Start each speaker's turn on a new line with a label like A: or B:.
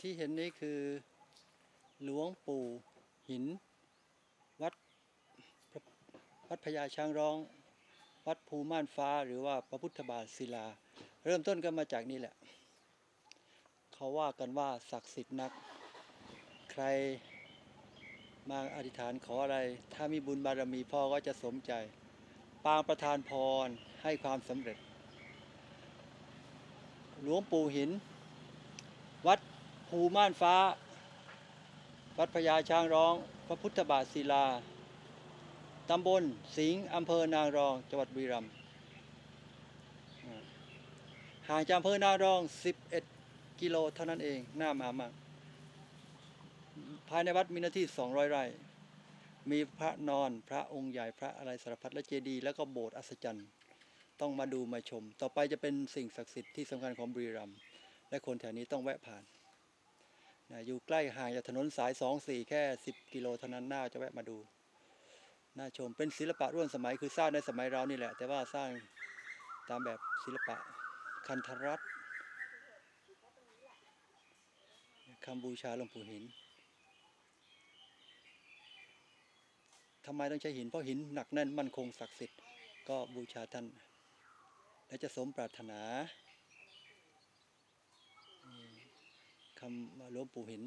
A: ที่เห็นนี้คือ หลวงปู่หิน วัดวัดพญาช้างร้อง วัดภูม่านฟ้าหรือว่าพระพุทธบาทศิลา เริ่มต้นกันมาจากนี่แหละ เขาว่ากันว่าศักดิ์สิทธิ์นัก ใครมาอธิษฐานขออะไร ถ้ามีบุญบารมีพ่อก็จะสมใจ ปางประทานพรให้ความสำเร็จ หลวงปู่หิน วัด ภูม่านฟ้า วัดพญาช้างร้อง พระพุทธบาทศิลา ตำบลสิงห์อำเภอนางรอง จังหวัดบุรีรัมย์ห่างจากอำเภอนางรอง 11 กิโลเท่านั้นเองน่ามามากภายในวัดมีหน้าที่ 200 ไร่ มีพระนอนพระองค์ใหญ่พระอะไรสารพัดและเจดีย์แล้วก็โบสถ์อัศจรรย์ ต้องมาดูมาชม ต่อไปจะเป็นสิ่งศักดิ์สิทธิ์ที่สำคัญของบุรีรัมย์และคนแถวนี้ต้องแวะผ่าน นะอยู่ใกล้ห่างจากถนนสาย2 4แค่10กิโลเท่านั้นน่าจะแวะมาดู น่าชมเป็นศิลปะร่วมสมัยคือสร้างในสมัยเรานี่แหละ แต่ว่าสร้างตามแบบศิลปะคันธรัตคำบูชาหลวงปู่หินทำไมต้องใช้หินเพราะหินหนักแน่นมั่นคงศักดิ์สิทธิ์ก็บูชาท่าน และจะสมปรารถนา คำหลวงปู่หิน